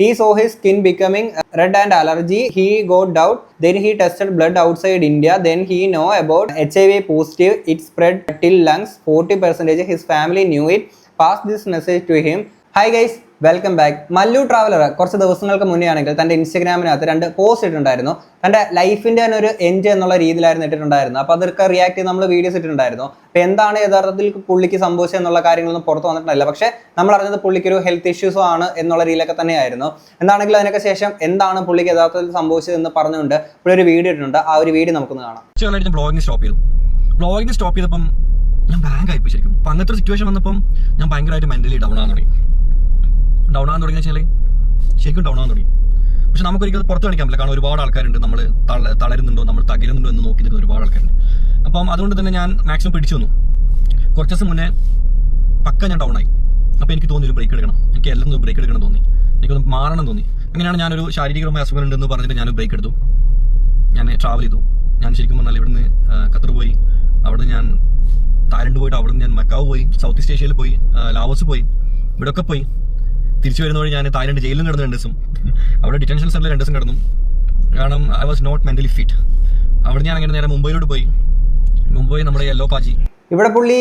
He saw his skin becoming uh, red and allergy. He got doubt. Then he tested blood outside India. Then he know about HIV positive. It spread till lungs. 40 percentage. His family knew it. Passed this message to him. Hi guys, welcome back Mallu traveller കുറച്ച് ദിവസങ്ങൾക്ക് മുന്നേ ആണെങ്കിൽ തന്റെ ഇൻസ്റ്റഗ്രാമിനകത്ത് രണ്ട് post ഇട്ടിട്ടുണ്ടായിരുന്നു. തന്റെ ലൈഫിന്റെ തന്നെ ഒരു എൻഡ് എന്നുള്ള രീതിയിലായിരുന്നു ഇട്ടിട്ടുണ്ടായിരുന്നു അപ്പോൾ അതൊക്കെ റിയാക്ട് ചെയ്ത് നമ്മൾ വീഡിയോസ് ഇട്ടിട്ടുണ്ടായിരുന്നു. അപ്പോൾ എന്താണ് യഥാർത്ഥത്തിൽ പുള്ളിക്ക് സംഭവിച്ചത് എന്നുള്ള കാര്യങ്ങളൊന്നും പുറത്ത് വന്നിട്ടില്ല പക്ഷേ നമ്മൾ അറിഞ്ഞത് പുള്ളിക്ക് ഒരു ഹെൽത്ത് ഇഷ്യൂസും ആണ് എന്നുള്ള രീതിയിലൊക്കെ തന്നെയായിരുന്നു. എന്താണെങ്കിലും അതിനൊക്കെ ശേഷം എന്താണ് പുള്ളിക്ക് യഥാർത്ഥത്തിൽ സംഭവിച്ചത് എന്ന് പറഞ്ഞുകൊണ്ട് പുള്ളി ഒരു വീഡിയോ ഇട്ടിട്ടുണ്ട്. ആ ഒരു വീഡിയോ നമുക്കൊന്ന് കാണാം. ബ്ലോഗിംഗ് സ്റ്റോപ്പ് ചെയ്തു. ബ്ലോഗിംഗ് സ്റ്റോപ്പ് ചെയ്തപ്പം ഞാൻ ബാങ്ക് ആയിപ്പോയി ശരിക്കും. അപ്പം അങ്ങനത്തെ ഒരു സിറ്റുവേഷൻ വന്നപ്പം ഞാൻ ഭയങ്കരമായിട്ട് മെന്റലി ഡൗൺ ആണ് തുടങ്ങി ഡൗൺ ആകാൻ തുടങ്ങി വെച്ചാൽ ശരിക്കും ഡൗൺ ആകാൻ തുടങ്ങി. പക്ഷെ നമുക്കൊരിക്കലും പുറത്ത് കാണിക്കാൻ പറ്റില്ല. കാരണം ഒരുപാട് ആൾക്കാരുണ്ട്. നമ്മൾ തളരുന്നുണ്ടോ നമ്മൾ തകരുന്നുണ്ടോ എന്ന് നോക്കി നിൽക്കുന്ന ഒരുപാട് ആൾക്കാരുണ്ട്. അപ്പം അതുകൊണ്ട് തന്നെ ഞാൻ മാക്സിമം പിടിച്ചു വന്നു. കുറച്ച് ദിവസം മുന്നേ പക്ക ഞാൻ ഡൗൺ ആയി. അപ്പോൾ എനിക്ക് തോന്നി ഒരു ബ്രേക്ക് എടുക്കണം. എനിക്ക് എല്ലാം ഒന്ന് ബ്രേക്ക് എടുക്കണം തോന്നി. എനിക്കൊന്ന് മാറണം തോന്നി. അങ്ങനെയാണ് ഞാനൊരു ശാരീരികമായ അസുഖം ഉണ്ടെന്ന് പറഞ്ഞിട്ട് ഞാൻ ബ്രേക്ക് എടുത്തു. ഞാൻ ട്രാവൽ ചെയ്തു. ഞാൻ ശരിക്കും പറഞ്ഞാൽ ഇവിടുന്ന് ഖത്തർ പോയി. അവിടെ ഞാൻ തായ്ലൻഡ് പോയിട്ട് അവിടെ ഞാൻ മക്കാവ് പോയി. സൗത്ത് ഈസ്റ്റ് ഏഷ്യയിൽ പോയി. ലാവോസ് പോയി. ഇവിടെയൊക്കെ പോയി. തിരിച്ചു വരുന്ന വഴി ഞാൻ തായ്ലൻഡ് ജയിലിലും കിടന്നു രണ്ട് ദിവസം. അവിടെ ഡിറ്റൻഷൻ സെന്ററിൽ രണ്ട് ദിവസം കിടന്നു. കാരണം I was not mentally fit അവിടെ ഞാൻ അങ്ങനെ നേരെ മുംബൈയിലോട്ട് പോയി. മുംബൈ നമ്മുടെ യെല്ലോ പാജി ഇവിടെ പുള്ളി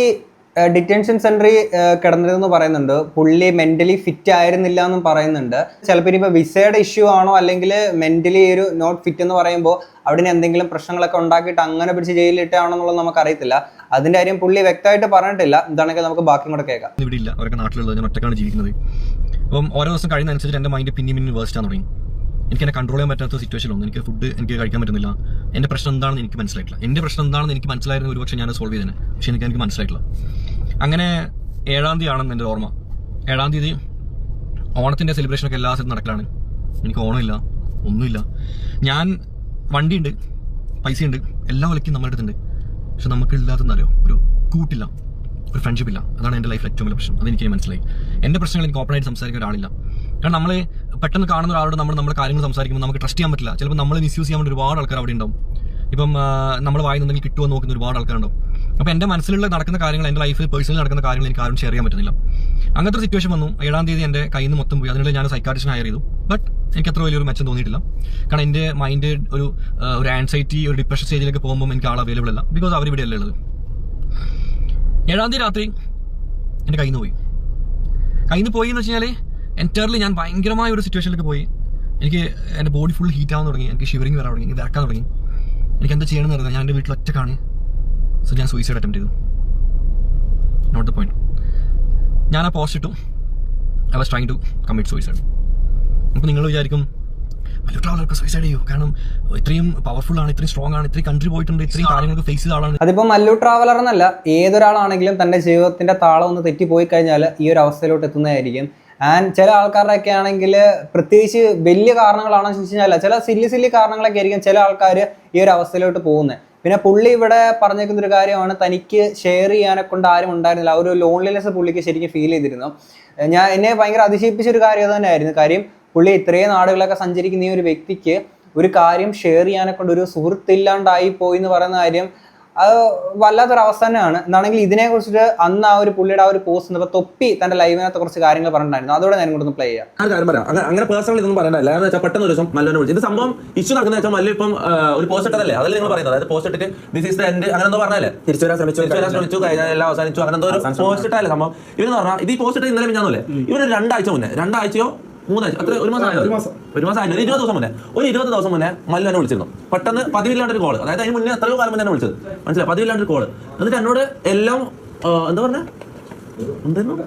ഡിറ്റൻഷൻ സെന്ററിൽ കിടന്നിരുന്നു പറയുന്നുണ്ട്. പുള്ളി മെന്റലി ഫിറ്റ് ആയിരുന്നില്ല എന്നും പറയുന്നുണ്ട്. ചിലപ്പോൾ ഇനിയിപ്പോൾ വിസയുടെ ഇഷ്യൂ ആണോ അല്ലെങ്കിൽ മെന്റലി ഒരു നോട്ട് ഫിറ്റ് എന്ന് പറയുമ്പോൾ അവിടെ എന്തെങ്കിലും പ്രശ്നങ്ങളൊക്കെ ഉണ്ടാക്കിയിട്ട് അങ്ങനെ പിടിച്ച് ജയിലിലിട്ടാണോ എന്നുള്ളത് നമുക്ക് അറിയത്തില്ല അതിന്റെ കാര്യം പുള്ളി വ്യക്തമായിട്ട് പറഞ്ഞിട്ടില്ല. എന്താണെങ്കിൽ നമുക്ക് ബാക്കി കൂടെ കേൾക്കാം. ഇവിടെ ഇല്ല. അവരൊക്കെ നാട്ടിലുള്ളത് ഞാൻ ഒറ്റക്കാണ് ജീവിക്കുന്നത്. അപ്പം ഓരോ ദിവസം കഴിയുന്നതനുസരിച്ച് എന്റെ മൈൻഡ് പിന്നെയും പിന്നെയും വേസ്റ്റ് തുടങ്ങി. എനിക്ക് എന്നെ കൺട്രോൾ ചെയ്യാൻ പറ്റാത്ത സിറ്റുവേഷൻ ഒന്നും എനിക്ക് ഫുഡ് എനിക്ക് കഴിക്കാൻ പറ്റുന്നില്ല. എന്റെ പ്രശ്നം എന്താണെന്ന് എനിക്ക് മനസ്സിലായിട്ടില്ല. എന്റെ പ്രശ്നം എന്താണെന്ന് എനിക്ക് മനസ്സിലായിരുന്നു ഒരുപക്ഷെ ഞാൻ സോൾവ് ചെയ്തേനെ. പക്ഷെ എനിക്ക് എനിക്ക് മനസ്സിലായിട്ടില്ല. അങ്ങനെ ഏഴാം തീയതി ആണെന്ന് എന്റെ ഓർമ്മ. ഏഴാം തീയതി ഓണത്തിന്റെ സെലിബ്രേഷനൊക്കെ എല്ലാ സ്ഥലത്തും നടക്കലാണ്. എനിക്ക് ഓണമില്ല ഒന്നുമില്ല. ഞാൻ വണ്ടിയുണ്ട് പൈസയുണ്ട് എല്ലാ വിലയ്ക്കും നമ്മുടെ അടുത്തുണ്ട്. പക്ഷെ നമുക്ക് ഇല്ലാത്തതെന്നറിയോ ഒരു കൂട്ടില്ല. ഒരു ഫ്രണ്ട്ഷിപ്പ് ഇല്ല. അതാണ് എന്റെ ലൈഫിൽ ഏറ്റവും വലിയ പ്രശ്നം. അതെനിക്ക് മനസ്സിലായി. എന്റെ പ്രശ്നങ്ങൾ എനിക്ക് ഓപ്പണായിട്ട് സംസാരിക്കാൻ ഒരാളില്ല. കാരണം നമ്മൾ പെട്ടെന്ന് കാണുന്ന ഒരാളോട് നമ്മൾ നമ്മുടെ കാര്യങ്ങൾ സംസാരിക്കുമ്പോൾ നമുക്ക് ട്രസ്റ്റ് ചെയ്യാൻ പറ്റില്ല. ചിലപ്പോൾ നമ്മൾ മിസ്യൂസ് ചെയ്യാൻ വേണ്ടി ഒരുപാട് ആൾക്കാർ അവിടെ ഉണ്ടാവും. ഇപ്പം നമ്മൾ വായിന്നുണ്ടെങ്കിൽ കിട്ടുമോ നോക്കുന്ന ഒരുപാട് ആൾക്കാരുണ്ടാവും അപ്പോൾ എന്റെ മനസ്സിലുള്ള നടക്കുന്ന കാര്യങ്ങൾ എന്റെ ലൈഫിൽ പേഴ്സണലി നടക്കുന്ന കാര്യങ്ങൾ എനിക്ക് ആരും ഷെയർ ചെയ്യാൻ പറ്റുന്നില്ല. അങ്ങനത്തെ സിറ്റുവേഷൻ വന്നു. ഏഴാം തീയതി എന്റെ കയ്യിൽ നിന്ന് മൊത്തം പോയി. അതിനുള്ള ഞാൻ സൈക്കാട്രിസ്റ്റിനെ ഹയർ ചെയ്തു. ബട്ട് എനിക്ക് അത്ര വലിയൊരു മെച്ചം തോന്നിയിട്ടില്ല. കാരണം എന്റെ മൈൻഡ് ഒരു ഒരു ആൻസൈറ്റി ഒരു ഡിപ്രഷൻ സ്റ്റേജിലേക്ക് പോകുമ്പോൾ എനിക്ക് ആൾ അവൈലബിൾ അല്ല. ബിക്കോസ് അവർ ഇവിടെ അല്ലേ ഉള്ളത്. ഏഴാം തീയതി രാത്രി എന്റെ കയ്യിൽ നിന്ന് പോയി. കയ്യിൽ നിന്ന് പോയി എന്ന് വെച്ച് കഴിഞ്ഞാൽ എന്റയർലി ഞാൻ ഭയങ്കരമായ ഒരു സിറ്റുവേഷനിലേക്ക് പോയി. എനിക്ക് എന്റെ ബോഡി ഫുൾ ഹീറ്റ് ആവാൻ തുടങ്ങി. എനിക്ക് ഷിവറിങ് വരാൻ തുടങ്ങി. എനിക്ക് വിറക്കാൻ തുടങ്ങി. എനിക്ക് എന്താ ചെയ്യണമെന്ന് അറിയാം ഞാൻ എന്റെ വീട്ടിൽ ഒറ്റക്കാണ്. സോ ഞാൻ സൂയിസൈഡ് അറ്റംപ്റ്റ് ചെയ്തു. നോട്ട് ദ പോയിന്റ് ഞാൻ ആ പോസ്റ്റ് ഇട്ടു. I was trying to commit suicide അപ്പോൾ നിങ്ങൾ വിചാരിക്കും വലിയ ട്രാവലർക്ക് സൂയിസൈഡ് ചെയ്യൂ. കാരണം ഇത്രയും പവർഫുൾ ആണ് ഇത്രയും സ്ട്രോങ് ആണ് ഇത്രയും കൺട്രി പോയിട്ടുണ്ട് ഇത്രയും കാര്യങ്ങൾക്ക് ഫേസ് ചെയ്ത ആളാണ്. അതിപ്പോൾ മല്ലു ട്രാവലർ എന്നല്ല ഏതൊരാളാണെങ്കിലും തന്റെ ജീവിതത്തിന്റെ താളം ഒന്ന് തെറ്റിപ്പോയി കഴിഞ്ഞാൽ ഈ ഒരു അവസ്ഥയിലോട്ട് എത്തുന്നതായിരിക്കും. ആൻഡ് ചില ആൾക്കാരുടെയൊക്കെ ആണെങ്കിൽ പ്രത്യേകിച്ച് വലിയ കാരണങ്ങളാണെന്ന് ചോദിച്ചു കഴിഞ്ഞാൽ ചില സില്ലി സില്ലി കാരണങ്ങളൊക്കെ ആയിരിക്കും ചില ആൾക്കാർ ഈ ഒരു അവസ്ഥയിലോട്ട് പോകുന്നത് പിന്നെ പുള്ളി ഇവിടെ പറഞ്ഞേക്കുന്ന ഒരു കാര്യമാണ് തനിക്ക് ഷെയർ ചെയ്യാനെ കൊണ്ട് ആരും ഉണ്ടായിരുന്നില്ല. ആ ഒരു ലോൺലിനെസ് പുള്ളിക്ക് ശരിക്കും ഫീൽ ചെയ്തിരുന്നു. ഞാൻ എന്നെ ഭയങ്കര അതിശയിപ്പിച്ച ഒരു കാര്യം തന്നെയായിരുന്നു. കാര്യം പുള്ളി ഇത്രയും നാടുകളൊക്കെ സഞ്ചരിക്കുന്ന ഈ ഒരു വ്യക്തിക്ക് ഒരു കാര്യം ഷെയർ ചെയ്യാനെ കൊണ്ട് ഒരു സുഹൃത്തില്ലാണ്ടായി പോയി എന്ന് പറയുന്ന കാര്യം അത് വല്ലാത്തൊരു അവസ്ഥ തന്നെയാണ് എന്നാണെങ്കിൽ ഇതിനെ കുറിച്ചിട്ട് അന്ന് ആ ഒരു പുള്ളിയുടെ ആ ഒരു പോസ്റ്റ് വന്നപ്പോൾ തൊപ്പി തന്റെ ലൈവിനകത്ത് കുറച്ച് കാര്യങ്ങൾ പറഞ്ഞിട്ടുണ്ടായിരുന്നു. അതോടെ ഞാൻ ഇങ്ങോട്ടൊന്ന് പ്ലേ ചെയ്യാം. കാര്യം പറയാം. അങ്ങനെ അങ്ങനെ പേഴ്സണൽ ഇതൊന്നും പറയണ്ടല്ല എന്ന് വെച്ചാൽ പെട്ടെന്ന് ഒരു ദിവസം മല്ലോനെ വിളിച്ചു. ഇത് സംഭവം ഇഷ്യൂ നടക്കുന്ന വെച്ചാൽ മല്ലു ഇപ്പം ഒരു പോസ്റ്റ് ഇട്ടതല്ലേ? അതല്ലേ നിങ്ങൾ പറയുന്നത്? അതായത് പോസ്റ്റ് ഇട്ടിട്ട് ദിസ് ഈസ് ദ എൻഡ് അങ്ങനെ എന്തോ പറഞ്ഞല്ലേ തിരിച്ചു വരാൻ ശ്രമിച്ചു. തിരിച്ചു വരാൻ ശ്രമിച്ചു. കഴിഞ്ഞാൽ എല്ലാം അവസാനിച്ചു. അങ്ങനെ എന്തോ ഒരു പോസ്റ്റ് ഇട്ടല്ലേ സംഭവം? ഇവരെന്ന് പറഞ്ഞാൽ ഇത് ഈ പോസ്റ്റ് ഇട്ട് ഇന്നലെ മിഞ്ഞാന്നല്ലേ? ഇവർ രണ്ടാഴ്ച മുന്നേ രണ്ടാഴ്ചയോ മൂന്നാഴ്ച. അത്ര ഒരു മാസം ആയോ? ഒരു മാസം. ആയില്ല. ഇരുപത് ദിവസം മുന്നേ. ഒരു ഇരുപത് ദിവസം മുന്നേ മല്ലു എന്നെ വിളിച്ചിരുന്നു. പെട്ടെന്ന് പതിവില്ലാണ്ട് ഒരു കോൾ അതായത് അതിന് മുന്നേ എത്രയോ കാലം മുന്നേ എന്നെ വിളിച്ചത്. മനസ്സിലായി? പതിവില്ലാണ്ട് ഒരു കോൾ എന്നിട്ട് എന്നോട് എല്ലാം എന്താ പറഞ്ഞ? എന്തായിരുന്നു?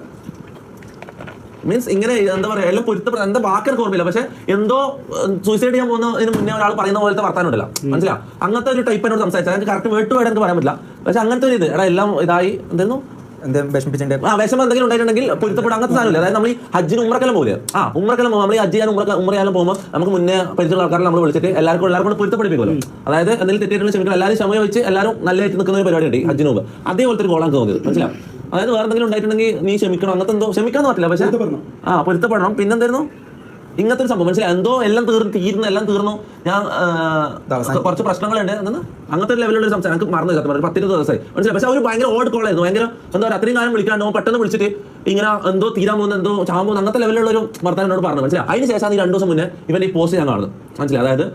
മീൻസ് ഇങ്ങനെ എന്താ പറയാ എല്ലാം പൊരുത്തപ്പെട്ട എന്താ വാക്കെനിക്ക് ഓർമ്മയില്ല. പക്ഷെ എന്തോ സൂയിസൈഡ് ചെയ്യാൻ പോകുന്നതിന് മുന്നേ ഒരാൾ പറയുന്ന പോലത്തെ വർത്താനം ഉണ്ടല്ലോ. മനസ്സിലാ അങ്ങനത്തെ ഒരു ടൈപ്പ് എന്നോട് സംസാരിച്ചാൽ എനിക്ക് കറക്റ്റ് വേട്ട് വേടെ എനിക്ക് പറയാൻ പറ്റില്ല. പക്ഷെ അങ്ങനത്തെ ഒരു ഇത് എടാ എല്ലാം ഇതായി. എന്തായിരുന്നു? എന്ത് വിഷമിപ്പിച്ചിട്ടുണ്ട്? ആ വിഷമം എന്തെങ്കിലും ഉണ്ടായിട്ടുണ്ടെങ്കിൽ പൊരുത്തപ്പെടും അങ്ങനത്തെ സാധനമില്ല. അതായത് നമ്മൾ ഈ ഹജ്ജിന് ഉമ്രക്കെല്ലാം പോലെ ആ പോകുമ്പോൾ നമ്മൾ ഈ ഹജ്ജ് ചെയ്യാൻ ഉമ്ര ഉമ്രയാലും പോകുമ്പോൾ നമുക്ക് മുന്നേ പരിചയമുള്ള ആൾക്കാരെ നമ്മൾ വിളിച്ചിട്ട് എല്ലാവർക്കും എല്ലാവർക്കും കൂടെ പൊരുത്തപ്പെടുപ്പിക്കുമല്ലോ. അതായത് എന്തെങ്കിലും തെറ്റിയിട്ടുണ്ടെങ്കിൽ ക്ഷമിക്കണം. എല്ലാവരും ക്ഷമ വെച്ച് എല്ലാവരും നല്ലതായിട്ട് നിൽക്കുന്ന ഒരു പരിപാടി ഉണ്ട് ഈ ഹജ്ജിന് മുമ്പ്. അതേപോലത്തെ ഒരു കോളാൻ തോന്നിയത്. മനസ്സിലാവും അതായത് വേറെ എന്തെങ്കിലും ഉണ്ടായിട്ടുണ്ടെങ്കിൽ നീ ക്ഷമിക്കണം. അങ്ങനത്തെ എന്തോ ക്ഷമിക്കാൻ പറ്റില്ല പക്ഷേ ആ പൊരുത്തപ്പെടണം. പിന്നെന്തായിരുന്നു? ഇങ്ങനത്തെ ഒരു സംഭവം. മനസ്സിലായി? എന്തോ എല്ലാം തീർന്നു തീർന്നു എല്ലാം തീർന്നു. ഞാൻ കുറച്ച് പ്രശ്നങ്ങളുണ്ട്. എന്തെന്ന്? അങ്ങനത്തെ ഒരു ലെവലുള്ള ഒരു സംസാരം. എനിക്ക് മറന്നു സത്യം പത്തിരുപത് ദിവസമായി. മനസ്സിലായി? പക്ഷെ അവർ ഭയങ്കര ഓട് കോളായിരുന്നു ഭയങ്കര എന്താ പറയുക അത്രയും കാലം വിളിക്കാണ്ട് പെട്ടെന്ന് വിളിച്ചിട്ട് ഇങ്ങനെ എന്തോ തീരാൻ പോകുന്ന എന്തോ ചാകാൻ പോകുന്ന അങ്ങനത്തെ ലെവലിലുള്ള ഒരു വർത്തമാനം എന്നോട് പറഞ്ഞു. മനസ്സിലായി? അതിന് ശേഷം ഈ രണ്ട് ദിവസം മുന്നേ ഇവന്റെ ഈ പോസ്റ്റ് ഞാൻ കാണുന്നു. മനസ്സിലായി? അതായത്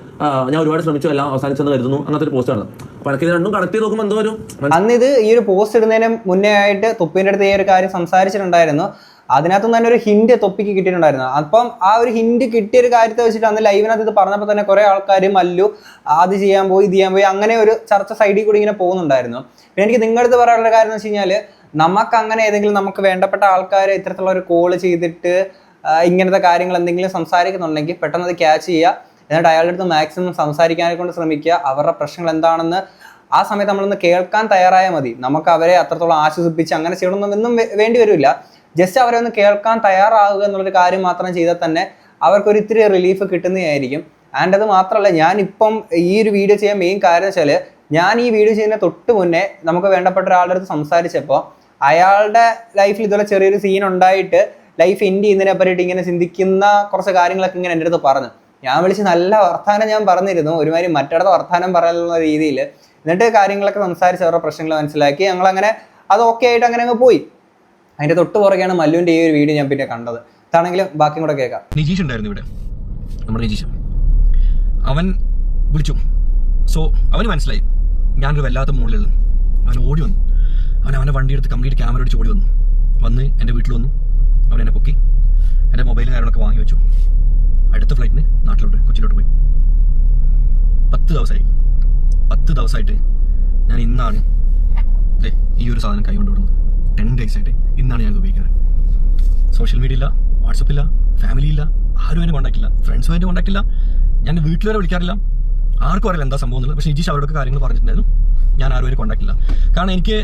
ഞാൻ ഒരുപാട് ശ്രമിച്ചു എല്ലാം അവസാനിച്ചെന്ന് കരുതുന്നു. അങ്ങനത്തെ ഒരു പോസ്റ്റ് ആണ് അപ്പൊ എനിക്ക് ഇത് രണ്ടും കണക്ട് ചെയ്ത് നോക്കുമ്പോൾ എന്തോ ഒരു അന്ന് ഇത് ഈ ഒരു പോസ്റ്റ് ഇടുന്നതിന് മുന്നേ ആയിട്ട് തൊപ്പിന്റെ അടുത്ത് ഈ ഒരു കാര്യം സംസാരിച്ചിട്ടുണ്ടായിരുന്നു. അതിനകത്ത് തന്നെ ഒരു ഹിന്റ് തൊപ്പിക്ക് കിട്ടിയിട്ടുണ്ടായിരുന്നു. അപ്പം ആ ഒരു ഹിന്റ് കിട്ടിയ ഒരു കാര്യത്തെ വെച്ചിട്ട് അന്ന് ലൈവിനകത്ത് ഇത് പറഞ്ഞപ്പോൾ തന്നെ കുറെ ആൾക്കാർ മല്ലു അത് ചെയ്യാൻ പോയി ഇത് ചെയ്യാൻ പോയി അങ്ങനെ ഒരു ചർച്ച സൈഡിൽ കൂടി ഇങ്ങനെ പോകുന്നുണ്ടായിരുന്നു. പിന്നെ എനിക്ക് നിങ്ങളുടെ അടുത്ത് പറയാനുള്ള കാര്യം എന്ന് വെച്ച് കഴിഞ്ഞാൽ നമുക്ക് അങ്ങനെ ഏതെങ്കിലും നമുക്ക് വേണ്ടപ്പെട്ട ആൾക്കാർ ഇത്തരത്തിലുള്ള ഒരു കോൾ ചെയ്തിട്ട് ഇങ്ങനത്തെ കാര്യങ്ങൾ എന്തെങ്കിലും സംസാരിക്കുന്നുണ്ടെങ്കിൽ പെട്ടെന്ന് അത് ക്യാച്ച് ചെയ്യുക. എന്നിട്ട് അയാളുടെ അടുത്ത് മാക്സിമം സംസാരിക്കാനെ കൊണ്ട് ശ്രമിക്കുക. അവരുടെ പ്രശ്നങ്ങൾ എന്താണെന്ന് ആ സമയത്ത് നമ്മളൊന്ന് കേൾക്കാൻ തയ്യാറായാൽ മതി. നമുക്ക് അവരെ അത്രത്തോളം ആശ്വസിപ്പിച്ച് അങ്ങനെ ചെയ്യണമെന്നൊന്നും വേണ്ടി വരില്ല. ജസ്റ്റ് അവരെ ഒന്ന് കേൾക്കാൻ തയ്യാറാവുക എന്നുള്ളൊരു കാര്യം മാത്രം ചെയ്താൽ തന്നെ അവർക്കൊരു ഇത്തിരി റിലീഫ് കിട്ടുന്നതായിരിക്കും. ആൻഡ് അത് മാത്രമല്ല ഞാനിപ്പം ഈ ഒരു വീഡിയോ ചെയ്യാൻ മെയിൻ കാര്യം വെച്ചാൽ ഞാൻ ഈ വീഡിയോ ചെയ്യുന്ന തൊട്ട് മുന്നേ നമുക്ക് വേണ്ടപ്പെട്ട ഒരാളുടെ അടുത്ത് സംസാരിച്ചപ്പോൾ അയാളുടെ ലൈഫിൽ ഇതുപോലെ ചെറിയൊരു സീൻ ഉണ്ടായിട്ട് ലൈഫ് എൻഡ് ചെയ്യുന്നതിനെ പറ്റിയിട്ട് ഇങ്ങനെ ചിന്തിക്കുന്ന കുറച്ച് കാര്യങ്ങളൊക്കെ ഇങ്ങനെ എന്റെ അടുത്ത് പറഞ്ഞു. ഞാൻ വിളിച്ച് നല്ല വർത്താനം ഞാൻ പറഞ്ഞിരുന്നു. ഒരുമാതിരി മറ്റിടത്തെ വർത്താനം പറയാനുള്ള രീതിയിൽ എന്നിട്ട് കാര്യങ്ങളൊക്കെ സംസാരിച്ച് അവരുടെ പ്രശ്നങ്ങൾ മനസ്സിലാക്കി. ഞങ്ങളങ്ങനെ അത് ഓക്കെ ആയിട്ട് അങ്ങനെ അങ്ങ് പോയി. അതിന്റെ തൊട്ട് പുറകെയാണ് മല്ലുവിന്റെ ഈ ഒരു വീഡിയോ ഞാൻ പിന്നെ കണ്ടത്. അതാണെങ്കിലും ബാക്കിയും കൂടെ കേൾക്കാം. നിജീഷ് ഉണ്ടായിരുന്നു ഇവിടെ. നമ്മുടെ നിജീഷ്. അവൻ വിളിച്ചു. സോ അവന് മനസ്സിലായി. ഞാനൊരു വല്ലാത്ത മുകളിലുള്ളത് അവൻ ഓടി വന്നു. അവൻ അവന്റെ വണ്ടി എടുത്ത് കംപ്ലീറ്റ് ക്യാമറ അടിച്ച് ഓടി വന്നു. വന്ന് എന്റെ വീട്ടിൽ വന്നു. അവൻ എന്നെ പൊക്കി. എന്റെ മൊബൈലും കാര്യങ്ങളൊക്കെ വാങ്ങി വെച്ചു. അടുത്ത ഫ്ലൈറ്റിന് നാട്ടിലോട്ട് കൊച്ചിയിലോട്ട് പോയി. പത്ത് ദിവസമായി പത്ത് ദിവസമായിട്ട് ഞാൻ ഇന്നാണ് ഈ ഒരു സാധനം കൈ കൊണ്ടുവിടുന്നത്. ടെൻ ഡേയ്സ് ആയിട്ട് ഇന്നാണ് ഞാൻ ഉപയോഗിക്കുന്നത്. സോഷ്യൽ മീഡിയ ഇല്ല വാട്സപ്പ് ഇല്ല ഫാമിലി ഇല്ല ആരും എന്നെ കോണ്ടാക്ട് ഇല്ല ഫ്രണ്ട്സുമായിട്ട് കോണ്ടാക്ട് ഇല്ല. ഞാൻ വീട്ടിൽ വരെ വിളിക്കാറില്ല. ആർക്കും അറിയില്ല എന്താ സംഭവം എന്നുള്ളത്. പക്ഷേ ഇജീഷ് അവരോടൊക്കെ കാര്യങ്ങൾ പറഞ്ഞിട്ടുണ്ടായിരുന്നു. ഞാൻ ആരും വരെ കോണ്ടാക്ട് ഇല്ല. കാരണം എനിക്ക്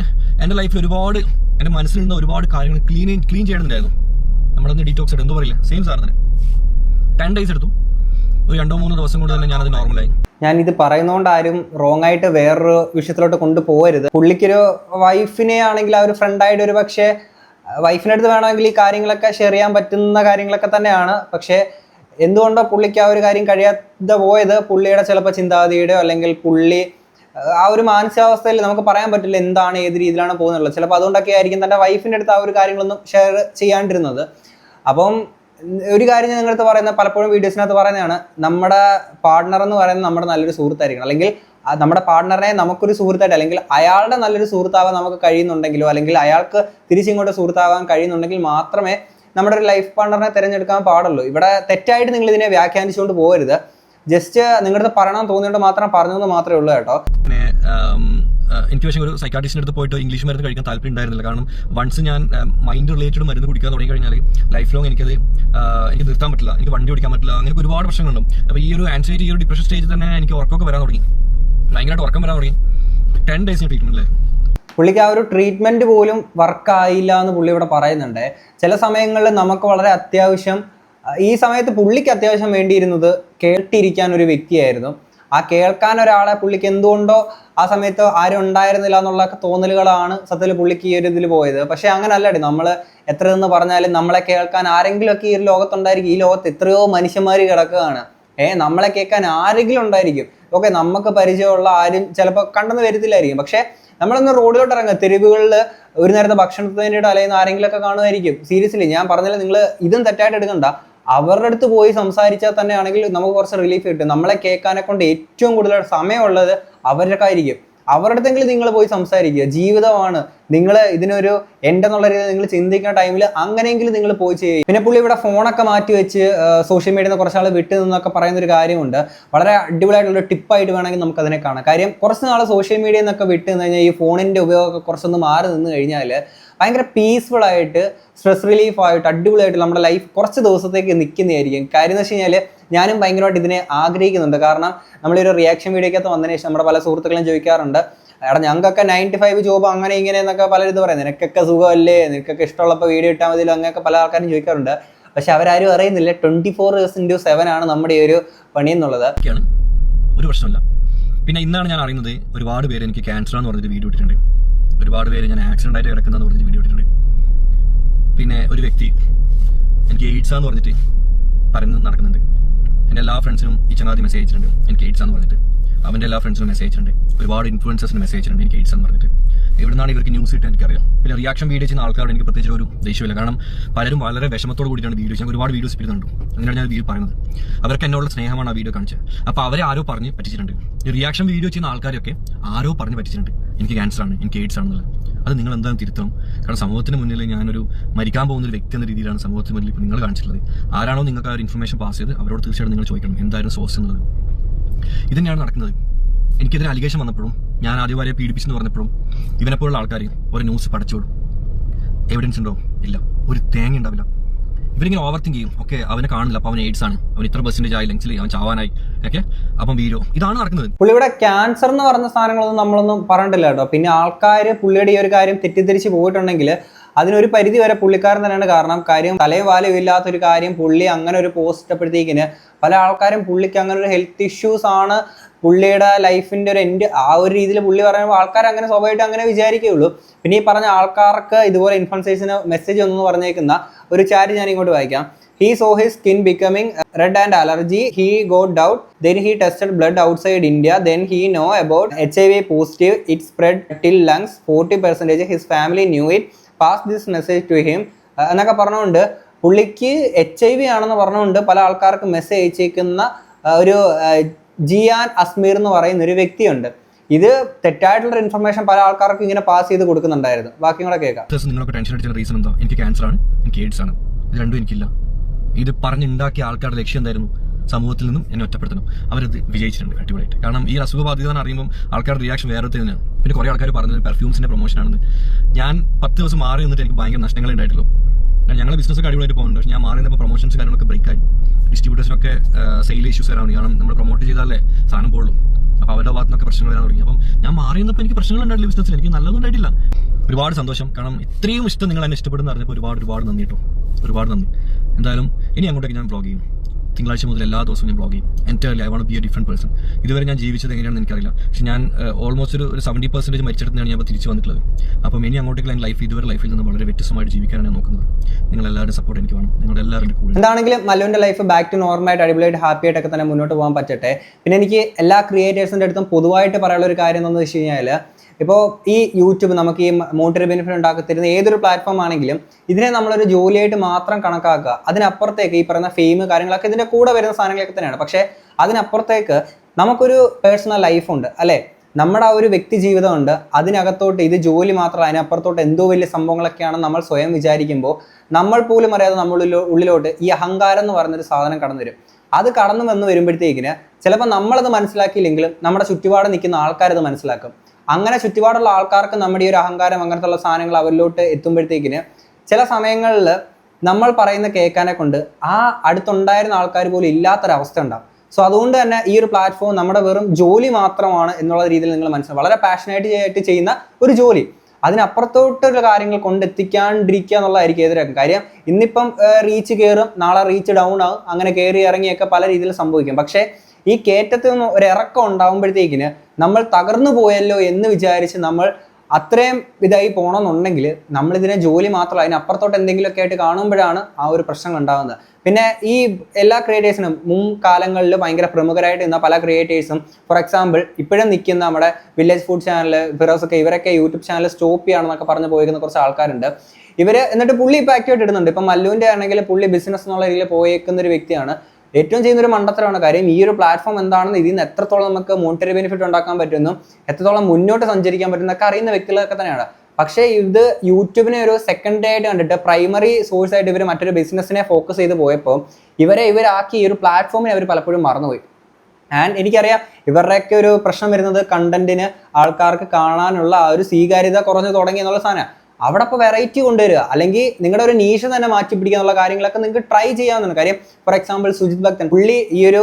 എന്റെ ലൈഫിൽ ഒരുപാട് എന്റെ മനസ്സിലുള്ള ഒരുപാട് കാര്യങ്ങൾ ക്ലീൻ ക്ലീൻ ചെയ്യണമെന്നുണ്ടായിരുന്നു. നമ്മളൊന്ന് ഡീറ്റോക്സ് എടുത്തു പറയില്ല. സെയിം സാറിന് ടെൻ ഡേയ്സ് എടുത്തു. ഒരു രണ്ടോ മൂന്നോ ദിവസം കൊണ്ട് തന്നെ ഞാനത് നോർമലായി ഞാൻ ഇത് പറയുന്നതുകൊണ്ട് ആരും റോങ് ആയിട്ട് വേറൊരു വിഷയത്തിലോട്ട് കൊണ്ടുപോകരുത്. പുള്ളിക്കൊരു വൈഫിനെ ആണെങ്കിൽ ആ ഒരു ഫ്രണ്ടായിട്ട് ഒരു പക്ഷേ വൈഫിന്റെ അടുത്ത് വേണമെങ്കിൽ ഈ കാര്യങ്ങളൊക്കെ ഷെയർ ചെയ്യാൻ പറ്റുന്ന കാര്യങ്ങളൊക്കെ തന്നെയാണ്. പക്ഷേ എന്തുകൊണ്ടോ പുള്ളിക്ക് ആ ഒരു കാര്യം കഴിയാതെ പോയത്? പുള്ളിയുടെ ചിലപ്പോൾ ചിന്താഗതിയുടെയോ അല്ലെങ്കിൽ പുള്ളി ആ ഒരു മാനസികാവസ്ഥയിൽ നമുക്ക് പറയാൻ പറ്റില്ല എന്താണ് ഏത് രീതിയിലാണ് പോകുന്നുള്ളത്. ചിലപ്പോൾ അതുകൊണ്ടൊക്കെ ആയിരിക്കും തന്റെ വൈഫിന്റെ അടുത്ത് ആ ഒരു കാര്യങ്ങളൊന്നും ഷെയർ ചെയ്യാണ്ടിരുന്നത്. അപ്പം ഒരു കാര്യം ഞാൻ നിങ്ങളടുത്ത് പറയുന്ന പലപ്പോഴും വീഡിയോസിനകത്ത് പറയുന്നതാണ് നമ്മുടെ പാർട്ണർ എന്ന് പറയുന്നത് നമ്മുടെ നല്ലൊരു സുഹൃത്തായിരിക്കണം. അല്ലെങ്കിൽ നമ്മുടെ പാർട്ണറിനെ നമുക്കൊരു സുഹൃത്തായിട്ട് അല്ലെങ്കിൽ അയാളുടെ നല്ലൊരു സുഹൃത്താവാൻ നമുക്ക് കഴിയുന്നുണ്ടെങ്കിലോ അല്ലെങ്കിൽ അയാൾക്ക് തിരിച്ചിങ്ങോട്ട് സുഹൃത്താവാൻ കഴിയുന്നുണ്ടെങ്കിൽ മാത്രമേ നമ്മുടെ ഒരു ലൈഫ് പാർട്ണറിനെ തിരഞ്ഞെടുക്കാൻ പാടുള്ളൂ. ഇവിടെ തെറ്റായിട്ട് നിങ്ങൾ ഇതിനെ വ്യാഖ്യാനിച്ചുകൊണ്ട് പോകരുത്. ജസ്റ്റ് നിങ്ങളുടെ പറയണം തോന്നിയിട്ട് മാത്രം പറഞ്ഞു എന്ന് മാത്രമേ ഉള്ളൂ കേട്ടോ. എനിക്ക് പക്ഷേ ഒരു സൈക്കാട്രിസ്റ്റിന്റെ അടുത്ത് പോയിട്ട് ഇംഗ്ലീഷ് മരുന്ന് കഴിക്കാൻ താല്പര്യം ഉണ്ടായിരുന്നില്ല. കാരണം വൺസ് ഞാൻ മൈൻഡ് റിലേറ്റഡ് മരുന്ന് കുടിക്കാൻ തുടങ്ങി കഴിഞ്ഞാൽ ലൈഫ് ലോങ് എനിക്കത് എനിക്ക് നിർത്താൻ പറ്റില്ല. എനിക്ക് വണ്ടി ഓടിക്കാൻ പറ്റില്ല. അങ്ങനെ ഒരുപാട് പ്രശ്നങ്ങളുണ്ട്. അപ്പോൾ ഈ ഒരു ആൻസൈറ്റി ഈ ഒരു ഡിപ്രഷൻ സ്റ്റേജിൽ തന്നെ എനിക്ക് ഉറക്കമൊക്കെ വരാൻ തുടങ്ങി. ഭയങ്കരമായിട്ട് ഉറക്കം വരാൻ തുടങ്ങി. ടെൻ ഡേയ്സ് ട്രീറ്റ്മെന്റിൽ പുള്ളിക്ക് ആ ഒരു ട്രീറ്റ്മെന്റ് പോലും വർക്കായില്ല എന്ന് പുള്ളി ഇവിടെ പറയുന്നുണ്ട്. ചില സമയങ്ങളിൽ നമുക്ക് വളരെ അത്യാവശ്യം ഈ സമയത്ത് പുള്ളിക്ക് അത്യാവശ്യം വേണ്ടിയിരുന്നത് കേട്ടിരിക്കാൻ ഒരു വ്യക്തിയായിരുന്നു. ആ കേൾക്കാൻ ഒരാളെ പുള്ളിക്ക് എന്തുകൊണ്ടോ ആ സമയത്ത് ആരും ഉണ്ടായിരുന്നില്ല എന്നുള്ള തോന്നലുകളാണ് സത്യത്തിൽ പുള്ളിക്ക് ഈ ഒരു ഇതിൽ പോയത്. പക്ഷെ അങ്ങനല്ലടി നമ്മൾ എത്ര എന്ന് പറഞ്ഞാലും നമ്മളെ കേൾക്കാൻ ആരെങ്കിലുമൊക്കെ ഈ ഒരു ലോകത്തുണ്ടായിരിക്കും. ഈ ലോകത്ത് എത്രയോ മനുഷ്യന്മാർ കിടക്കുകയാണ്. ഏ നമ്മളെ കേൾക്കാൻ ആരെങ്കിലും ഉണ്ടായിരിക്കും. ഓക്കെ നമുക്ക് പരിചയമുള്ള ആരും ചിലപ്പോൾ കണ്ടെന്ന് വരത്തില്ലായിരിക്കും. പക്ഷെ നമ്മളൊന്ന് റോഡിലോട്ട് ഇറങ്ങുക. തെരുവുകളിൽ ഒരു നേരത്തെ ഭക്ഷണത്തിന് അലയുന്ന ആരെങ്കിലുമൊക്കെ കാണുമായിരിക്കും. സീരിയസ്ലി ഞാൻ പറഞ്ഞില്ല നിങ്ങൾ ഇതും തെറ്റായിട്ട് എടുക്കണ്ട. അവരുടെ അടുത്ത് പോയി സംസാരിച്ചാൽ തന്നെ ആണെങ്കിൽ നമുക്ക് കുറച്ച് റിലീഫ് കിട്ടും. നമ്മളെ കേൾക്കാനെ കൊണ്ട് ഏറ്റവും കൂടുതൽ സമയമുള്ളത് അവരുടെ ആയിരിക്കും അവരുടെ അടുത്തെങ്കിലും നിങ്ങൾ പോയി സംസാരിക്കുക. ജീവിതമാണ്. നിങ്ങൾ ഇതിനൊരു എന്റെ എന്നുള്ള രീതിയിൽ നിങ്ങൾ ചിന്തിക്കുന്ന ടൈമിൽ അങ്ങനെയെങ്കിലും നിങ്ങൾ പോയി ചെയ്യുക. പിന്നെ പുള്ളി ഇവിടെ ഫോണൊക്കെ മാറ്റി വെച്ച് സോഷ്യൽ മീഡിയയിൽ നിന്ന് കുറച്ചാൾ വിട്ടു നിന്നൊക്കെ പറയുന്ന ഒരു കാര്യമുണ്ട്. വളരെ അടിപൊളിയായിട്ടുള്ള ടിപ്പായിട്ട് വേണമെങ്കിൽ നമുക്ക് അതിനെ കാണാം. കാര്യം കുറച്ച് നാൾ സോഷ്യൽ മീഡിയയിൽ നിന്നൊക്കെ വിട്ടു നിന്ന് കഴിഞ്ഞാൽ ഈ ഫോണിന്റെ ഉപയോഗമൊക്കെ കുറച്ചൊന്ന് മാറി നിന്ന് കഴിഞ്ഞാൽ ഭയങ്കര പീസ്ഫുൾ ആയിട്ട് സ്ട്രെസ് റിലീഫ് ആയിട്ട് അടിപൊളിയായിട്ട് നമ്മുടെ ലൈഫ് കുറച്ച് ദിവസത്തേക്ക് നിൽക്കുന്നതായിരിക്കും കാര്യം എന്ന് വെച്ച് കഴിഞ്ഞാൽ ഞാനും ഭയങ്കരമായിട്ട് ഇതിനെ ആഗ്രഹിക്കുന്നുണ്ട്. കാരണം നമ്മളൊരു റിയാക്ഷൻ വീഡിയോക്കകത്ത് വന്നതിന് ശേഷം നമ്മുടെ പല സുഹൃത്തുക്കളും ചോദിക്കാറുണ്ട് എടാ ഞങ്ങൾക്കൊക്കെ നയന്റി ഫൈവ് ജോബ് അങ്ങനെ ഇങ്ങനെ എന്നൊക്കെ പലരും ഇത് പറയും നിനക്കൊക്കെ സുഖമല്ലേ? നിനക്കൊക്കെ ഇഷ്ടമുള്ളപ്പോൾ വീഡിയോ ഇട്ടാൽ മതിയല്ലോ അങ്ങനെയൊക്കെ പല ആൾക്കാരും ചോദിക്കാറുണ്ട്. പക്ഷെ അവരാരും അറിയുന്നില്ല twenty four years into seven ആണ് നമ്മുടെ ഈ ഒരു പണി എന്നുള്ളത്. ഒരു പ്രശ്നമില്ല പിന്നെ ഇന്നാണ് ഞാൻ അറിയുന്നത് ഒരുപാട് പേര് എനിക്ക് ക്യാൻസർ എന്ന് പറഞ്ഞിട്ട് വീഡിയോ ഇട്ടിട്ടുണ്ട്. ഒരുപാട് പേര് ഞാൻ ആക്സിഡന്റ് ആയിട്ട് കിടക്കുന്നതെന്ന് പറഞ്ഞിട്ട് വീഡിയോ ഇട്ടിട്ടുണ്ട്. പിന്നെ ഒരു വ്യക്തി എനിക്ക് എയ്ഡ്സ് ആണെന്ന് പറഞ്ഞിട്ട് പറയുന്നത് നടക്കുന്നുണ്ട്. എന്റെ എല്ലാ ഫ്രണ്ട്സിനും ഈ ചങ്ങാതി മെസ്സേജ് അയച്ചിട്ടുണ്ട്. എനിക്ക് എയ്ഡ്സ് ആണെന്ന് പറഞ്ഞിട്ട്. അവന്റെ എല്ലാ ഫ്രണ്ട്സിനും മെസ്സേജ് ഉണ്ട്. ഒരുപാട് ഇൻഫ്ലുവൻസേഴ്സിന് മെസ്സേജ് ഉണ്ട് എനിക്ക് എയ്ഡ്സ് എന്ന് പറഞ്ഞിട്ട്. എവിടുന്നാണ് ഇവർക്ക് ന്യൂസ് കിട്ടുക എനിക്കറിയാം. പിന്നെ റിയാക്ഷൻ വീഡിയോ ചെയ്യുന്ന ആൾക്കാരോട് എനിക്ക് പ്രത്യേകിച്ച് ഒരു ദേഷ്യമില്ല കാരണം പലരും വളരെ വിഷമത്തോട് കൂടിയിട്ടാണ് വീഡിയോ ഞാൻ ഒരുപാട് വീഡിയോസ് ഇടുന്നുണ്ട് അങ്ങനെയാണ് ഞാൻ വീഡിയോ പറയുന്നത്. അവർക്ക് എന്നോടുള്ള സ്നേഹമാണ് ആ വീഡിയോ കാണിച്ചത്. അപ്പോൾ അവരെ ആരോ പറഞ്ഞ് പറ്റിച്ചിട്ടുണ്ട്. ഈ റിയാക്ഷൻ വീഡിയോ ചെയ്യുന്ന ആൾക്കാരൊക്കെ ആരോ പറഞ്ഞ് പറ്റിച്ചിട്ടുണ്ട്. എനിക്ക് ക്യാൻസർ ആണ് എനിക്ക് എയ്ഡ്സ് ആണെന്നുള്ളത് അത് നിങ്ങൾ എന്തായാലും തിരുത്തണം. കാരണം സമൂഹത്തിന് മുന്നിൽ ഞാനൊരു മരിക്കാൻ പോകുന്ന ഒരു വ്യക്തി എന്ന രീതിയിലാണ് സമൂഹത്തിന് മുന്നിൽ ഇപ്പോൾ നിങ്ങൾ കാണിച്ചിട്ടുള്ളത്. ആരാണോ നിങ്ങൾക്ക് ആ ഒരു ഇൻഫർമേഷൻ പാസ് ചെയ്ത് അവരോട് തീർച്ചയായിട്ടും നിങ്ങൾ ചോദിക്കണം. എന്തായാലും സോഴ്സ് എന്നുള്ളത്. ഇത് തന്നെയാണ് നടക്കുന്നത്. എനിക്കെതിരെ അലിഗേഷൻ വന്നപ്പോഴും ഞാൻ ആദ്യവാരെ പീഡിപ്പിച്ചെന്ന് പറഞ്ഞപ്പോഴും ഇവനെപ്പോലുള്ള ആൾക്കാർ ഒരു ന്യൂസ് പഠിച്ചോടും എവിഡൻസ് ഉണ്ടോ? ഇല്ല. ഒരു തേങ്ങ ഉണ്ടാവില്ല. ഇവരിങ്ങനെ ഓവർ തിങ്ക് ചെയ്യും. ഓക്കെ അവനെ കാണില്ല അപ്പൊ അവൻ എയ്ഡ്സ് ആണ്. അവൻ ഇത്ര പെർസെന്റേജ് ആയി ലെങ്സിൽ അവൻ ചാവാനായി. ഓക്കെ? അപ്പം വീരോ. ഇതാണ് നടക്കുന്നത്. പുള്ളിയുടെ ക്യാൻസർ എന്ന് പറഞ്ഞ സാധനങ്ങളൊന്നും നമ്മളൊന്നും പറഞ്ഞിട്ടില്ല കേട്ടോ. പിന്നെ ആൾക്കാർ പുള്ളിയുടെ ഈ ഒരു കാര്യം തെറ്റിദ്ധരിച്ച് പോയിട്ടുണ്ടെങ്കിൽ അതിനൊരു പരിധി വരെ പുള്ളിക്കാരൻ തന്നെയാണ് കാരണം കാര്യം തലയും ഇല്ലാത്തൊരു കാര്യം പുള്ളി അങ്ങനെ ഒരു പോസ്റ്റ് ഇട്ടപ്പോഴത്തേക്കിന് പല ആൾക്കാരും പുള്ളിക്ക് അങ്ങനെ ഒരു ഹെൽത്ത് ഇഷ്യൂസ് ആണ് പുള്ളിയുടെ ലൈഫിന്റെ ഒരു എൻഡ് ആ ഒരു രീതിയിൽ പുള്ളി പറയുമ്പോൾ ആൾക്കാർ അങ്ങനെ സ്വാഭാവികമായിട്ട് അങ്ങനെ വിചാരിക്കുകയുള്ളൂ പിന്നെ ഈ പറഞ്ഞ ആൾക്കാർക്ക് ഇതുപോലെ ഇൻഫ്ലുവൻസേഴ്സിന് മെസ്സേജ് ഒന്നും പറഞ്ഞേക്കുന്ന ഒരു ചാരി ഞാൻ ഇങ്ങോട്ട് വായിക്കാം He saw his skin becoming red and allergy. He got doubt. Then he tested India then India. No he H about HIV positive it spread till lungs 40 percentage. His family knew it. Pass this message to him എന്നൊക്കെ പറഞ്ഞുകൊണ്ട് പുള്ളിക്ക് H I V ആണെന്ന് പറഞ്ഞുകൊണ്ട് പല ആൾക്കാർക്ക് message അയച്ചേക്കുന്ന ഒരു ജിയാൻ അസ്മീർ എന്ന് പറയുന്ന ഒരു വ്യക്തിയുണ്ട്. ഇത് തെറ്റായിട്ടുള്ള ഇൻഫർമേഷൻ പല ആൾക്കാർക്കും ഇങ്ങനെ പാസ് ചെയ്ത് കൊടുക്കുന്നുണ്ടായിരുന്നു. ബാക്കി കൂടെ കേൾക്കാം നിങ്ങളൊക്കെ ടെൻഷൻ റീസൺ എന്താ? എനിക്ക് ക്യാൻസർ ആണ് എനിക്ക് എയ്ഡ്സ് ആണ്. രണ്ടും എനിക്കില്ല. ഇത് പറഞ്ഞുണ്ടാക്കിയ ആൾക്കാരുടെ ലക്ഷ്യം എന്തായിരുന്നു? സമൂഹത്തിൽ നിന്നും എന്നെ ഒറ്റപ്പെടുത്തണം. അവരത് വിജയിച്ചിട്ടുണ്ട് അടിപൊളിയായിട്ട്. കാരണം ഈ അസുഖബാധിത എന്ന് അറിയുമ്പോൾ ആൾക്കാരുടെ റിയാക്ഷൻ വേറെ തന്നെയാണ്. പിന്നെ കുറേ ആൾക്കാർ പറഞ്ഞത് പെർഫ്യൂംസിന്റെ പ്രൊമോഷൻ ആണെന്ന്. ഞാൻ പത്ത് ദിവസം മാറി നിന്നിട്ട് എനിക്ക് ഭയങ്കര നഷ്ടങ്ങൾ ഉണ്ടായിട്ടുള്ളൂ. ഞങ്ങളുടെ ബിസിനസ് ഒക്കെ അടിപൊളിയായിട്ട് പോകുന്നുണ്ട്. പക്ഷേ ഞാൻ മാറി നിന്നപ്പോൾ പ്രൊമോഷൻസ് കാര്യങ്ങളൊക്കെ ബ്രേക്ക് ആയി. ഡിസ്ട്രിബ്യൂട്ടേഴ്സിനൊക്കെ സെയിൽ ഇഷ്യൂസ് വരാണ് കാരണം നമ്മൾ പ്രൊമോട്ട് ചെയ്താലേ സാധനം പോകുള്ളൂ അപ്പോൾ അവരുടെ ഭാഗത്ത് പ്രശ്നങ്ങൾ വരാൻ തുടങ്ങി. അപ്പം ഞാൻ മാറി നിന്നപ്പോൾ എനിക്ക് പ്രശ്നങ്ങൾ ഉണ്ടായിട്ടില്ല ബിസിനസ്സിൽ എനിക്ക് നല്ലതൊന്നും ഉണ്ടായിട്ടില്ല. ഒരുപാട് സന്തോഷം. കാരണം ഇത്രയും ഇഷ്ടം നിങ്ങൾ എന്നെ ഇഷ്ടപ്പെടുന്ന അറിഞ്ഞപ്പോൾ ഒരുപാട് ഒരുപാട് നന്ദി കേട്ടോ. ഒരുപാട് നന്ദി. എന്തായാലും ഇനി അങ്ങോട്ടേക്ക് ഞാൻ ബ്ലോഗ് ചെയ്യും തിങ്കളാഴ്ച മുതൽ എല്ലാ ദിവസവും ഞാൻ ബ്ലോഗ് ചെയ്യും. എന്റെ I won't be a different person ഇതുവരെ ഞാൻ ജീവിച്ചത് എങ്ങനെയാണെന്ന് എനിക്കറിയില്ല. പക്ഷെ ഞാൻ ഓൾമോസ്റ്റ് ഒരു ഒരു സെവന്റി പെർസെന്റേജ് മരിച്ചെടുത്താണ് ഞാൻ തിരിച്ചു വന്നിട്ടുള്ളത്. അപ്പോൾ ഇനി അങ്ങോട്ടേക്ക് എന്റെ ലൈഫ് ഇതുവരെ ലൈഫിൽ നിന്ന് വളരെ വ്യത്യസ്തമായിട്ട് ജീവിക്കാനാണ് ഞാൻ നോക്കുന്നത്. നിങ്ങൾ എല്ലാവരുടെയും സപ്പോർട്ട് എനിക്ക് വേണം. നിങ്ങൾ എല്ലാവരുടെ കൂടെ. എന്താണെങ്കിലും മല്ലുവിന്റെ ലൈഫ് ബാക്ക് ടു നോർമലായിട്ട് അടിപൊളിയായിട്ട് ഹാപ്പി ആയിട്ടൊക്കെ തന്നെ മുന്നോട്ട് പോകാൻ പറ്റട്ടെ. പിന്നെ എനിക്ക് എല്ലാ ക്രിയേറ്റേഴ്സിന്റെ അടുത്തും പൊതുവായിട്ട് പറയാനുള്ള ഒരു കാര്യം എന്താണെന്ന് വെച്ച് കഴിഞ്ഞാൽ ഇപ്പോൾ ഈ യൂട്യൂബ് നമുക്ക് ഈ മോണിറ്ററി ബെനിഫിറ്റ് ഉണ്ടാക്കി തരുന്ന ഏതൊരു പ്ലാറ്റ്ഫോം ആണെങ്കിലും ഇതിനെ നമ്മളൊരു ജോലിയായിട്ട് മാത്രം കണക്കാക്കുക. അതിനപ്പുറത്തേക്ക് ഈ പറയുന്ന ഫെയിം കാര്യങ്ങളൊക്കെ ഇതിന്റെ കൂടെ വരുന്ന സാധനങ്ങളൊക്കെ തന്നെയാണ്. പക്ഷേ അതിനപ്പുറത്തേക്ക് നമുക്കൊരു പേഴ്സണൽ ലൈഫുണ്ട് അല്ലേ? നമ്മുടെ ആ ഒരു വ്യക്തി ജീവിതമുണ്ട് അതിനകത്തോട്ട് ഇത് ജോലി മാത്രമല്ല അതിനപ്പുറത്തോട്ട് എന്തോ വലിയ സംഭവങ്ങളൊക്കെയാണ് നമ്മൾ സ്വയം വിചാരിക്കുമ്പോൾ നമ്മൾ പോലും അറിയാതെ നമ്മളുള്ളിലോ ഉള്ളിലോട്ട് ഈ അഹങ്കാരം എന്ന് പറയുന്നൊരു സാധനം കടന്നു വരും അത് കടന്നു വന്ന് വരുമ്പോഴത്തേക്കിന് ചിലപ്പോൾ നമ്മളത് മനസ്സിലാക്കിയില്ലെങ്കിലും നമ്മുടെ ചുറ്റുപാട് നിൽക്കുന്ന ആൾക്കാരത് മനസ്സിലാക്കും. അങ്ങനെ ചുറ്റുപാടുള്ള ആൾക്കാർക്ക് നമ്മുടെ ഈ ഒരു അഹങ്കാരം അങ്ങനത്തെ സാധനങ്ങൾ അവരിലോട്ട് എത്തുമ്പോഴത്തേക്കിന് ചില സമയങ്ങളിൽ നമ്മൾ പറയുന്ന കേൾക്കാനെ കൊണ്ട് ആ അടുത്തുണ്ടായിരുന്ന ആൾക്കാർ പോലും ഇല്ലാത്തൊരവസ്ഥ ഉണ്ടാവും. സോ അതുകൊണ്ട് തന്നെ ഈ ഒരു പ്ലാറ്റ്ഫോം നമ്മുടെ വെറും ജോലി മാത്രമാണ് എന്നുള്ള രീതിയിൽ നിങ്ങൾ മനസ്സിലാവും വളരെ പാഷനായിട്ട് ചെയ്യുന്ന ഒരു ജോലി. അതിനപ്പുറത്തോട്ടുള്ള കാര്യങ്ങൾ കൊണ്ടെത്തിക്കാണ്ടിരിക്കുക എന്നുള്ളതായിരിക്കും ഏതൊരാക്കും കാര്യം ഇന്നിപ്പം റീച്ച് കയറും നാളെ റീച്ച് ഡൗൺ ആകും അങ്ങനെ കയറി ഇറങ്ങിയൊക്കെ പല രീതിയിൽ സംഭവിക്കും. പക്ഷേ ഈ കയറ്റത്തിൽ നിന്ന് ഒരു ഇറക്കം ഉണ്ടാകുമ്പോഴത്തേക്കിന് നമ്മൾ തകർന്നു പോയല്ലോ എന്ന് വിചാരിച്ച് നമ്മൾ അത്രയും ഇതായി പോകണമെന്നുണ്ടെങ്കിൽ നമ്മളിതിനെ ജോലി മാത്രമല്ല അതിനപ്പുറത്തോട്ട് എന്തെങ്കിലുമൊക്കെ ആയിട്ട് കാണുമ്പോഴാണ് ആ ഒരു പ്രശ്നങ്ങൾ ഉണ്ടാകുന്നത്. പിന്നെ ഈ എല്ലാ ക്രിയേറ്റേഴ്സിനും മുൻകാലങ്ങളിൽ ഭയങ്കര പ്രമുഖരായിട്ട് നിന്ന പല ക്രിയേറ്റേഴ്സും ഫോർ എക്സാമ്പിൾ ഇപ്പോഴും നിൽക്കുന്ന നമ്മുടെ വില്ലേജ് ഫുഡ് ചാനൽ ഫിറോസൊക്കെ ഇവരൊക്കെ യൂട്യൂബ് ചാനൽ സ്റ്റോപ്പ് ചെയ്യണമെന്നൊക്കെ പറഞ്ഞു പോയിരിക്കുന്ന കുറച്ച് ആൾക്കാരുണ്ട്. ഇവർ എന്നിട്ട് പുള്ളി ഇപ്പോൾ ആക്ടിവായിട്ട് ഇടുന്നുണ്ട്. ഇപ്പം മല്ലുവിന്റെ ആണെങ്കിൽ പുള്ളി ബിസിനസ് എന്നുള്ള രീതിയിൽ പോയേക്കുന്ന ഒരു വ്യക്തിയാണ്. ഏറ്റവും ചെയ്യുന്ന ഒരു മണ്ടത്തരമാണ്. കാര്യം ഈ ഒരു പ്ലാറ്റ്ഫോം എന്താണെന്ന് ഇതിൽ നിന്ന് എത്രത്തോളം നമുക്ക് മോണിറ്ററി ബെനിഫിറ്റ് ഉണ്ടാക്കാൻ പറ്റുന്നു എത്രത്തോളം മുന്നോട്ട് സഞ്ചരിക്കാൻ പറ്റുന്നൊക്കെ അറിയുന്ന വ്യക്തികളൊക്കെ തന്നെയാണ്. പക്ഷേ ഇത് യൂട്യൂബിനെ ഒരു സെക്കൻഡറി ആയിട്ട് കണ്ടിട്ട് പ്രൈമറി സോഴ്സ് ആയിട്ട് ഇവർ മറ്റൊരു ബിസിനസ്സിനെ ഫോക്കസ് ചെയ്ത് പോയപ്പോൾ ഇവരെ ഇവരാക്കി ഈ ഒരു പ്ലാറ്റ്ഫോമിനെ അവർ പലപ്പോഴും മറന്നുപോയി. ആൻഡ് എനിക്കറിയാം ഇവരുടെയൊക്കെ ഒരു പ്രശ്നം വരുന്നത് കണ്ടന്റിന് ആൾക്കാർക്ക് കാണാനുള്ള ആ ഒരു സ്വീകാര്യത കുറഞ്ഞു തുടങ്ങി എന്നുള്ള സാധനം അവിടെ ഇപ്പോൾ വെറൈറ്റി കൊണ്ടുവരിക. അല്ലെങ്കിൽ നിങ്ങളുടെ ഒരു നീഷ തന്നെ മാറ്റി പിടിക്കുക എന്നുള്ള കാര്യങ്ങളൊക്കെ നിങ്ങൾക്ക് ട്രൈ ചെയ്യാവുന്നതാണ്. കാര്യം ഫോർ എക്സാമ്പിൾ സുജിത് ഭക്തൻ. പുള്ളി ഈ ഒരു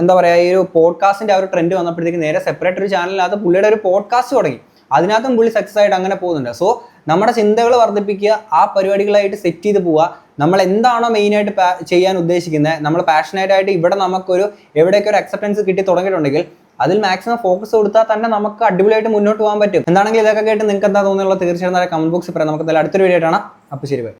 എന്താ പറയുക ഈ ഒരു പോഡ്കാസ്റ്റിന്റെ ആ ഒരു ട്രെൻഡ് വന്നപ്പോഴത്തേക്ക് നേരെ സെപ്പറേറ്റ് ഒരു ചാനലിനകത്ത് പുള്ളിയുടെ ഒരു പോഡ്കാസ്റ്റ് തുടങ്ങി. അതിനകത്തും പുള്ളി സക്സസ് ആയിട്ട് അങ്ങനെ പോകുന്നുണ്ട്. സോ നമ്മുടെ ചിന്തകൾ വർദ്ധിപ്പിക്കുക ആ പരിപാടികളായിട്ട് സെറ്റ് ചെയ്ത് പോവുക. നമ്മൾ എന്താണോ മെയിനായിട്ട് ചെയ്യാൻ ഉദ്ദേശിക്കുന്നത് നമ്മൾ പാഷനേറ്റ് ആയിട്ട് ഇവിടെ നമുക്കൊരു എവിടെയൊക്കെ ഒരു അക്സെപ്റ്റൻസ് കിട്ടി തുടങ്ങിയിട്ടുണ്ടെങ്കിൽ അതിൽ മാക്സിമം ഫോക്കസ് കൊടുത്താൽ തന്നെ നമുക്ക് അടിപൊളിയായിട്ട് മുന്നോട്ട് പോകാൻ പറ്റും. എന്താണെങ്കിൽ ഇതൊക്കെ കേട്ട് നിങ്ങൾക്ക് എന്താ തോന്നുന്നുള്ള തീർച്ചയായും കമന്റ് ബോക്സിൽ പറയാം. നമുക്ക് എന്തായാലും അടുത്തൊരു വീഡിയോ ആയിട്ടാണ്. അപ്പോൾ ശരി